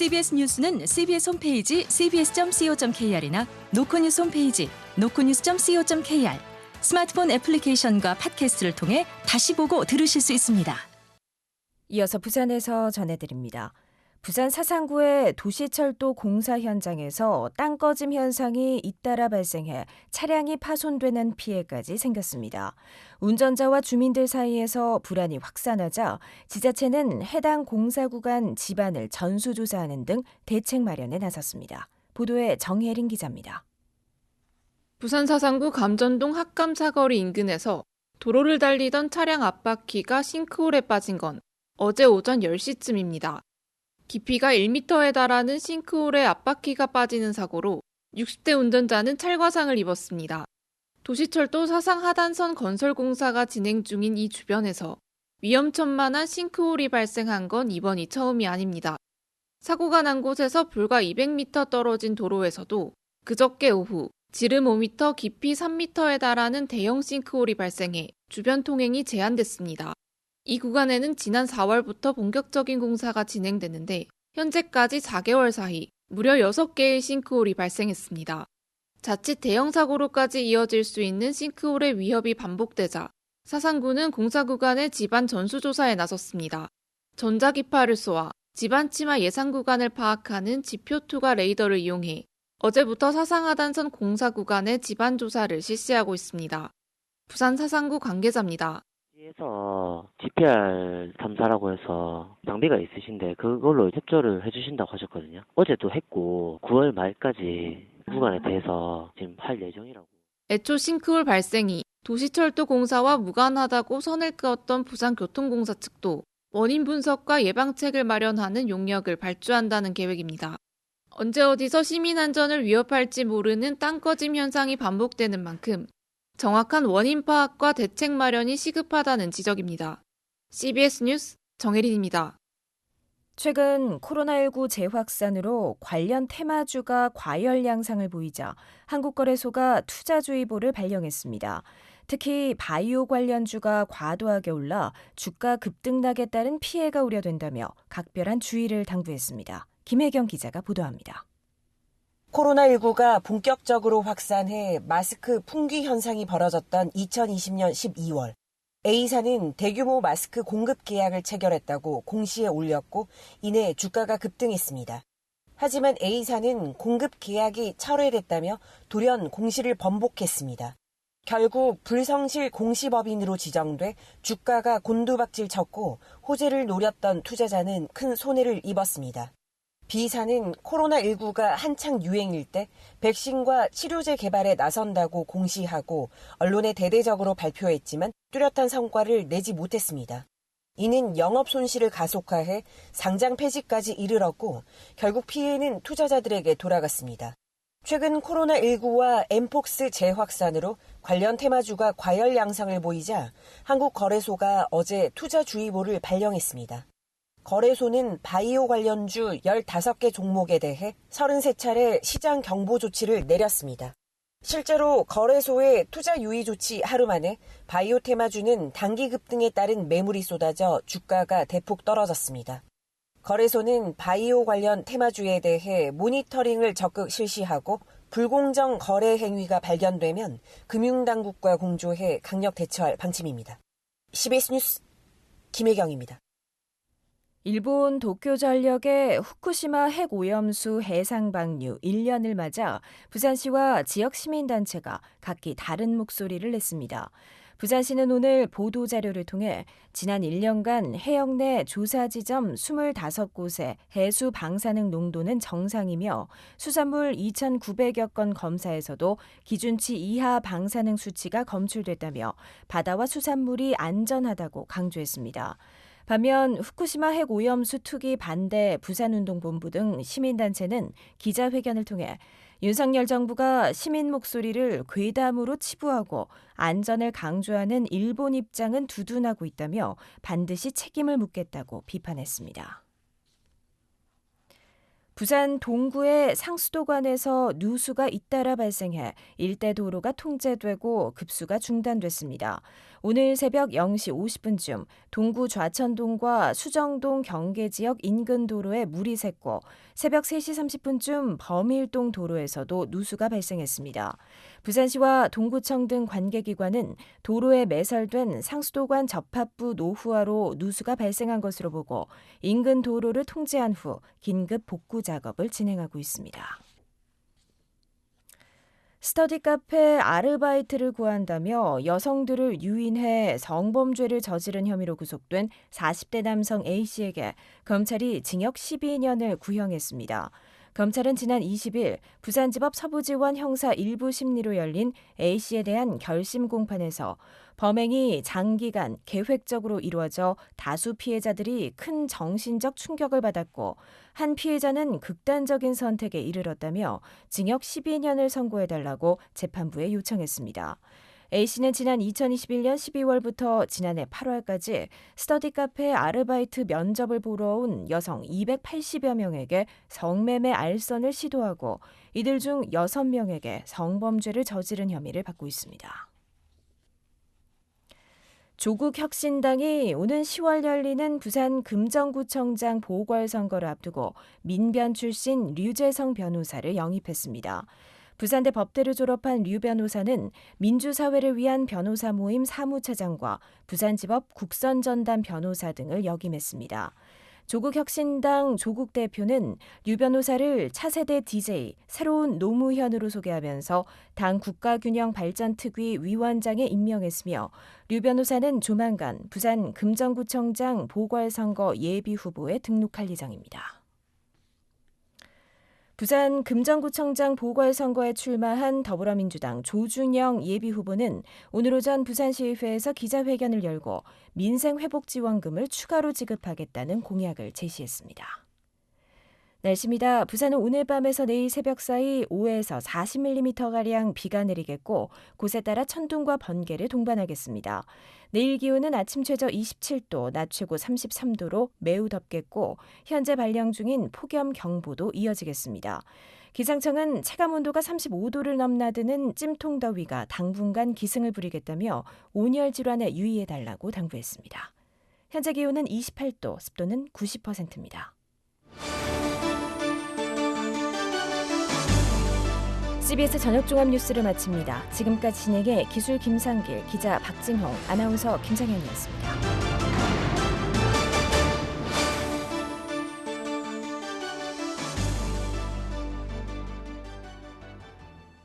CBS 뉴스는 CBS 홈페이지 cbs.co.kr이나 노코뉴스 홈페이지 노코뉴스.co.kr 스마트폰 애플리케이션과 팟캐스트를 통해 다시 보고 들으실 수 있습니다. 이어서 부산에서 전해드립니다. 부산 사상구의 도시철도 공사 현장에서 땅 꺼짐 현상이 잇따라 발생해 차량이 파손되는 피해까지 생겼습니다. 운전자와 주민들 사이에서 불안이 확산하자 지자체는 해당 공사 구간 집안을 전수조사하는 등 대책 마련에 나섰습니다. 보도에 정혜린 기자입니다. 부산 사상구 감전동 학감 사거리 인근에서 도로를 달리던 차량 앞바퀴가 싱크홀에 빠진 건 어제 오전 10시쯤입니다. 깊이가 1m에 달하는 싱크홀에 앞바퀴가 빠지는 사고로 60대 운전자는 찰과상을 입었습니다. 도시철도 사상 하단선 건설 공사가 진행 중인 이 주변에서 위험천만한 싱크홀이 발생한 건 이번이 처음이 아닙니다. 사고가 난 곳에서 불과 200m 떨어진 도로에서도 그저께 오후 지름 5m, 깊이 3m에 달하는 대형 싱크홀이 발생해 주변 통행이 제한됐습니다. 이 구간에는 지난 4월부터 본격적인 공사가 진행됐는데 현재까지 4개월 사이 무려 6개의 싱크홀이 발생했습니다. 자칫 대형 사고로까지 이어질 수 있는 싱크홀의 위협이 반복되자 사상구는 공사 구간의 집안 전수조사에 나섰습니다. 전자기파를 쏘아 집안 침하 예상 구간을 파악하는 지표 투과 레이더를 이용해 어제부터 사상하단선 공사 구간의 집안 조사를 실시하고 있습니다. 부산 사상구 관계자입니다. 에서 GPR 탐사라고 해서 장비가 있으신데 그걸로 협조를 해주신다고 하셨거든요. 어제도 했고 9월 말까지 구간에 대해서 지금 할 예정이라고. 애초 싱크홀 발생이 도시철도 공사와 무관하다고 선을 그었던 부산교통공사 측도 원인 분석과 예방책을 마련하는 용역을 발주한다는 계획입니다. 언제 어디서 시민 안전을 위협할지 모르는 땅 꺼짐 현상이 반복되는 만큼 정확한 원인 파악과 대책 마련이 시급하다는 지적입니다. CBS 뉴스 정혜린입니다. 최근 코로나19 재확산으로 관련 테마주가 과열 양상을 보이자 한국거래소가 투자주의보를 발령했습니다. 특히 바이오 관련주가 과도하게 올라 주가 급등락에 따른 피해가 우려된다며 각별한 주의를 당부했습니다. 김혜경 기자가 보도합니다. 코로나19가 본격적으로 확산해 마스크 풍기 현상이 벌어졌던 2020년 12월, A사는 대규모 마스크 공급 계약을 체결했다고 공시에 올렸고, 이내 주가가 급등했습니다. 하지만 A사는 공급 계약이 철회됐다며 돌연 공시를 번복했습니다. 결국 불성실 공시법인으로 지정돼 주가가 곤두박질 쳤고 호재를 노렸던 투자자는 큰 손해를 입었습니다. B사는 코로나19가 한창 유행일 때 백신과 치료제 개발에 나선다고 공시하고 언론에 대대적으로 발표했지만 뚜렷한 성과를 내지 못했습니다. 이는 영업 손실을 가속화해 상장 폐지까지 이르렀고 결국 피해는 투자자들에게 돌아갔습니다. 최근 코로나19와 엠폭스 재확산으로 관련 테마주가 과열 양상을 보이자 한국거래소가 어제 투자주의보를 발령했습니다. 거래소는 바이오 관련주 15개 종목에 대해 33차례 시장 경보 조치를 내렸습니다. 실제로 거래소의 투자 유의 조치 하루 만에 바이오 테마주는 단기 급등에 따른 매물이 쏟아져 주가가 대폭 떨어졌습니다. 거래소는 바이오 관련 테마주에 대해 모니터링을 적극 실시하고 불공정 거래 행위가 발견되면 금융당국과 공조해 강력 대처할 방침입니다. CBS 뉴스 김혜경입니다. 일본 도쿄 전력의 후쿠시마 핵 오염수 해상 방류 1년을 맞아 부산시와 지역 시민단체가 각기 다른 목소리를 냈습니다. 부산시는 오늘 보도 자료를 통해 지난 1년간 해역 내 조사 지점 25곳의 해수 방사능 농도는 정상이며 수산물 2,900여 건 검사에서도 기준치 이하 방사능 수치가 검출됐다며 바다와 수산물이 안전하다고 강조했습니다. 반면 후쿠시마 핵 오염 수 투기 반대 부산운동본부 등 시민단체는 기자회견을 통해 윤석열 정부가 시민 목소리를 괴담으로 치부하고 안전을 강조하는 일본 입장은 두둔하고 있다며 반드시 책임을 묻겠다고 비판했습니다. 부산 동구의 상수도관에서 누수가 잇따라 발생해 일대 도로가 통제되고 급수가 중단됐습니다. 오늘 새벽 0시 50분쯤 동구 좌천동과 수정동 경계 지역 인근 도로에 물이 샜고 새벽 3시 30분쯤 범일동 도로에서도 누수가 발생했습니다. 부산시와 동구청 등 관계기관은 도로에 매설된 상수도관 접합부 노후화로 누수가 발생한 것으로 보고 인근 도로를 통제한 후 긴급 복구 작업을 진행하고 있습니다. 스터디 카페 아르바이트를 구한다며 여성들을 유인해 성범죄를 저지른 혐의로 구속된 40대 남성 A씨에게 검찰이 징역 12년을 구형했습니다. 검찰은 지난 20일 부산지법 서부지원 형사 1부 심리로 열린 A씨에 대한 결심 공판에서 범행이 장기간 계획적으로 이루어져 다수 피해자들이 큰 정신적 충격을 받았고 한 피해자는 극단적인 선택에 이르렀다며 징역 12년을 선고해달라고 재판부에 요청했습니다. A씨는 지난 2021년 12월부터 지난해 8월까지 스터디 카페 아르바이트 면접을 보러 온 여성 280여 명에게 성매매 알선을 시도하고 이들 중 6명에게 성범죄를 저지른 혐의를 받고 있습니다. 조국 혁신당이 오는 10월 열리는 부산 금정구청장 보궐선거를 앞두고 민변 출신 류재성 변호사를 영입했습니다. 부산대 법대를 졸업한 류 변호사는 민주사회를 위한 변호사 모임 사무차장과 부산지법 국선전담 변호사 등을 역임했습니다. 조국혁신당 조국 대표는 류 변호사를 차세대 DJ, 새로운 노무현으로 소개하면서 당 국가균형발전특위 위원장에 임명했으며 류 변호사는 조만간 부산 금정구청장 보궐선거 예비 후보에 등록할 예정입니다. 부산 금정구청장 보궐 선거에 출마한 더불어민주당 조준영 예비 후보는 오늘 오전 부산시의회에서 기자회견을 열고 민생회복지원금을 추가로 지급하겠다는 공약을 제시했습니다. 날씨입니다. 부산은 오늘 밤에서 내일 새벽 사이 5에서 40mm가량 비가 내리겠고 곳에 따라 천둥과 번개를 동반하겠습니다. 내일 기온은 아침 최저 27도, 낮 최고 33도로 매우 덥겠고 현재 발령 중인 폭염 경보도 이어지겠습니다. 기상청은 체감 온도가 35도를 넘나드는 찜통 더위가 당분간 기승을 부리겠다며 온열 질환에 유의해 달라고 당부했습니다. 현재 기온은 28도, 습도는 90%입니다. CBS 저녁 종합 뉴스를 마칩니다. 지금까지 진행의 기술 김상길, 기자 박진홍, 아나운서 김상현이었습니다.